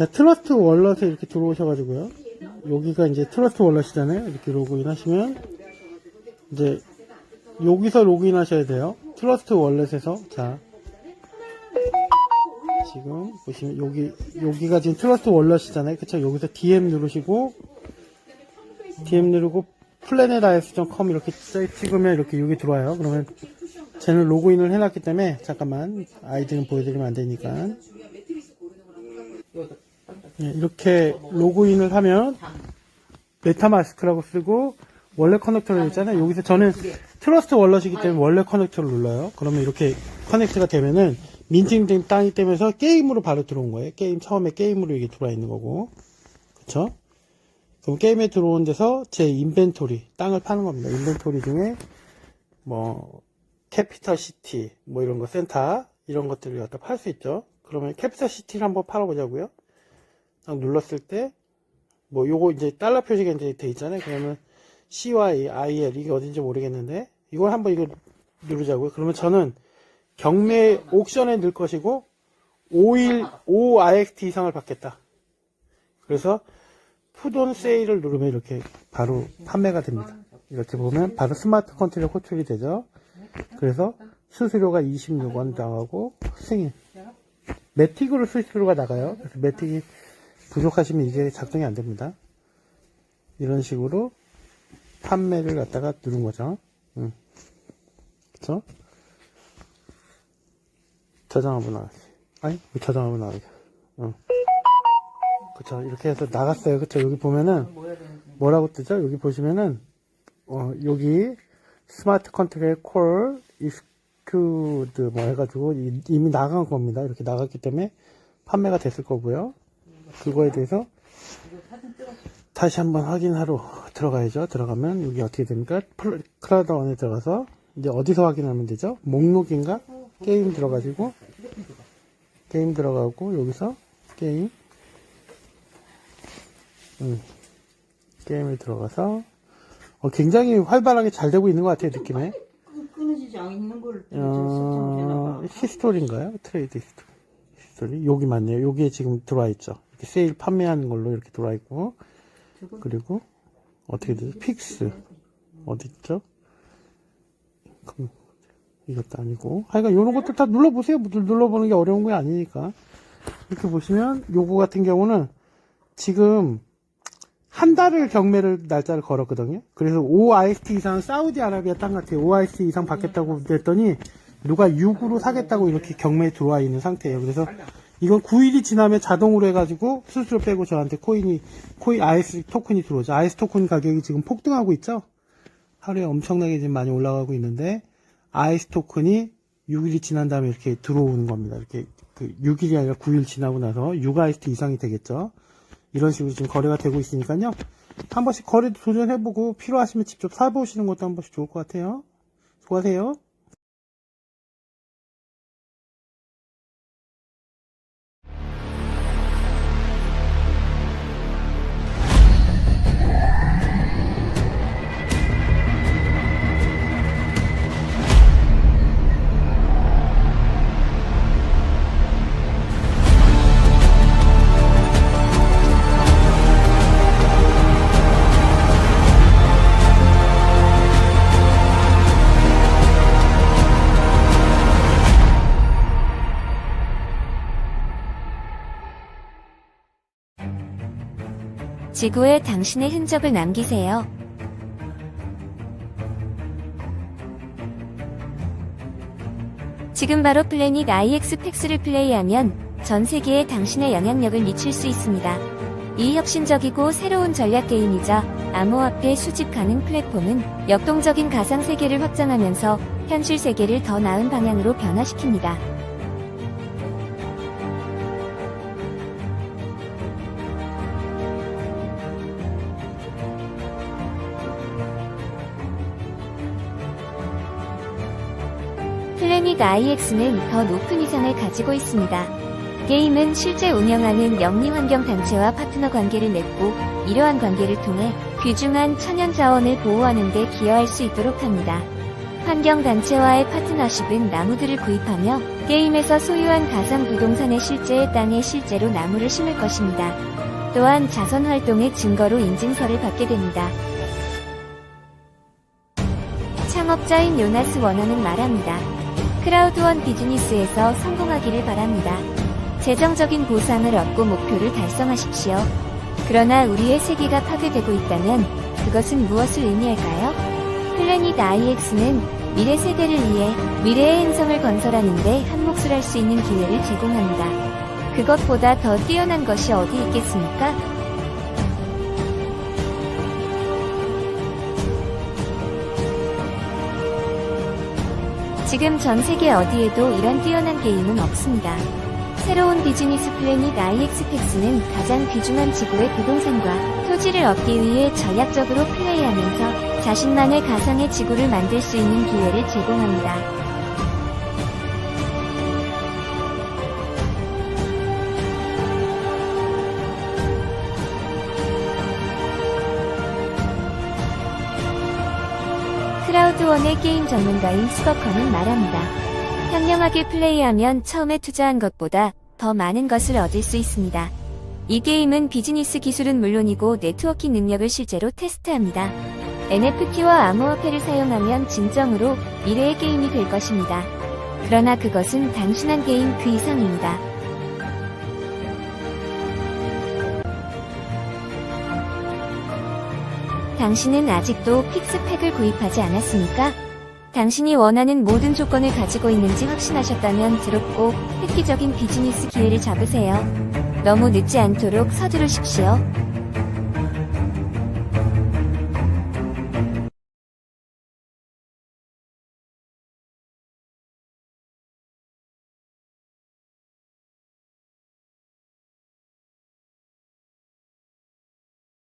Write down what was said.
자, 트러스트 월렛에 이렇게 들어오셔가지고요. 여기가 이제 트러스트 월렛이잖아요. 이렇게 로그인 하시면, 이제, 여기서 로그인 하셔야 돼요. 트러스트 월렛에서. 자. 지금 보시면 여기, 여기가 지금 트러스트 월렛이잖아요. 그쵸? 여기서 DM 누르시고, DM 누르고, planetis.com 이렇게 써- 찍으면 이렇게 여기 들어와요. 그러면, 쟤는 로그인을 해놨기 때문에, 잠깐만, 아이디는 보여드리면 안 되니까. 네, 이렇게 로그인을 하면 메타마스크라고 쓰고 원래 커넥터를 있잖아요. 여기서 저는 트러스트 월렛이기 때문에 원래 커넥터를 눌러요. 그러면 이렇게 커넥트가 되면은 민팅된 땅이 되면서 게임으로 바로 들어온 거예요. 게임 처음에 게임으로 이게 들어와 있는 거고, 그쵸? 그럼 게임에 들어온 데서 제 인벤토리 땅을 파는 겁니다. 인벤토리 중에 뭐 캐피털 시티 뭐 이런 거 센터 이런 것들을 갖다 팔 수 있죠. 그러면 캐피털 시티를 한번 팔아보자고요. 딱 눌렀을 때, 뭐, 요거 이제 달러 표시가 이제 돼 있잖아요. 그러면 CY, IL, 이게 어딘지 모르겠는데, 이걸 한번 이거 누르자고요. 그러면 저는 경매 옥션에 넣을 것이고, 5일, 5IXT 이상을 받겠다. 그래서 푸돈 세일을 누르면 이렇게 바로 판매가 됩니다. 이렇게 보면 바로 스마트 컨트롤 호출이 되죠. 그래서 수수료가 26원 나가고, 승인. 매틱으로 수수료가 나가요. 그래서 매틱이 부족하시면 이게 작동이 안 됩니다. 이런 식으로 판매를 갖다가 누른 거죠. 응. 그쵸? 저장 한번 나가게. 아니, 왜 저장 한번 나가게. 응. 그쵸. 이렇게 해서 나갔어요. 그쵸. 여기 보면은, 뭐라고 뜨죠? 여기 보시면은, 어, 여기, 스마트 컨트롤 콜, 이스큐드 뭐 해가지고 이- 이미 나간 겁니다. 이렇게 나갔기 때문에 판매가 됐을 거고요. 그거에 대해서 다시 한번 확인하러 들어가야죠. 들어가면 여기 어떻게 됩니까? 플- 클라우드 원에 들어가서 이제 어디서 확인하면 되죠? 목록인가? 게임 들어가지고 게임 들어가고 여기서 게임 음, 게임을 들어가서 어, 굉장히 활발하게 잘 되고 있는 것 같아요 느낌에 끊어지지 않는 걸 어, 히스토리인가요? 트레이드 히스토리. 히스토리. 여기 맞네요. 여기에 지금 들어와 있죠. 이렇게 세일 판매하는 걸로 이렇게 들어와 있고. 그리고, 어떻게 되죠? 픽스. 어디 있죠? 이것도 아니고. 하여간 요런 것들 다 눌러보세요. 누- 눌러보는 게 어려운 게 아니니까. 이렇게 보시면, 요거 같은 경우는 지금 한 달을 경매를 날짜를 걸었거든요. 그래서 5IST 이상 사우디아라비아 땅 같아요. 5IST 이상 받겠다고 그랬더니 누가 6으로 사겠다고 이렇게 경매에 들어와 있는 상태예요. 그래서 이건 9일이 지나면 자동으로 해가지고 수수료 빼고 저한테 코인이 코인 IS 토큰이 들어오죠. IS 토큰 가격이 지금 폭등하고 있죠. 하루에 엄청나게 지금 많이 올라가고 있는데 IS 토큰이 6일이 지난 다음에 이렇게 들어오는 겁니다. 이렇게 그 6일이 아니라 9일 지나고 나서 6IST 이상이 되겠죠. 이런 식으로 지금 거래가 되고 있으니까요. 한 번씩 거래도 도전해보고 필요하시면 직접 사보시는 것도 한 번씩 좋을 것 같아요. 수고하세요. 지구에 당신의 흔적을 남기세요. 지금 바로 플래닛 IX 팩스를 플레이하면 전 세계에 당신의 영향력을 미칠 수 있습니다. 이 혁신적이고 새로운 전략 게임이자 암호화폐 수집 가능 플랫폼은 역동적인 가상 세계를 확장하면서 현실 세계를 더 나은 방향으로 변화시킵니다. 플래닛 IX는 더 높은 위상을 가지고 있습니다. 게임은 실제 운영하는 영리환경단체와 파트너 관계를 맺고 이러한 관계를 통해 귀중한 천연 자원을 보호하는 데 기여할 수 있도록 합니다. 환경단체와의 파트너십은 나무들을 구입하며 게임에서 소유한 가상 부동산의 실제의 땅에 실제로 나무를 심을 것입니다. 또한 자선 활동의 증거로 인증서를 받게 됩니다. 창업자인 요나스 원어는 말합니다. 크라우드원 비즈니스에서 성공하기를 바랍니다. 재정적인 보상을 얻고 목표를 달성하십시오. 그러나 우리의 세계가 파괴되고 있다면 그것은 무엇을 의미할까요? 플래닛 IX는 미래 세대를 위해 미래의 행성을 건설하는데 한 몫을 할 수 있는 기회를 제공합니다. 그것보다 더 뛰어난 것이 어디 있겠습니까? 지금 전 세계 어디에도 이런 뛰어난 게임은 없습니다. 새로운 비즈니스 플래닛 IX팩스는 가장 귀중한 지구의 부동산과 토지를 얻기 위해 전략적으로 플레이하면서 자신만의 가상의 지구를 만들 수 있는 기회를 제공합니다. 크라우드원의 게임 전문가인 스거커는 말합니다. 현명하게 플레이하면 처음에 투자한 것보다 더 많은 것을 얻을 수 있습니다. 이 게임은 비즈니스 기술은 물론이고 네트워킹 능력을 실제로 테스트합니다. NFT와 암호화폐를 사용하면 진정으로 미래의 게임이 될 것입니다. 그러나 그것은 단순한 게임 그 이상입니다. 당신은 아직도 픽스팩을 구입하지 않았습니까? 당신이 원하는 모든 조건을 가지고 있는지 확신하셨다면 드롭고 획기적인 비즈니스 기회를 잡으세요. 너무 늦지 않도록 서두르십시오.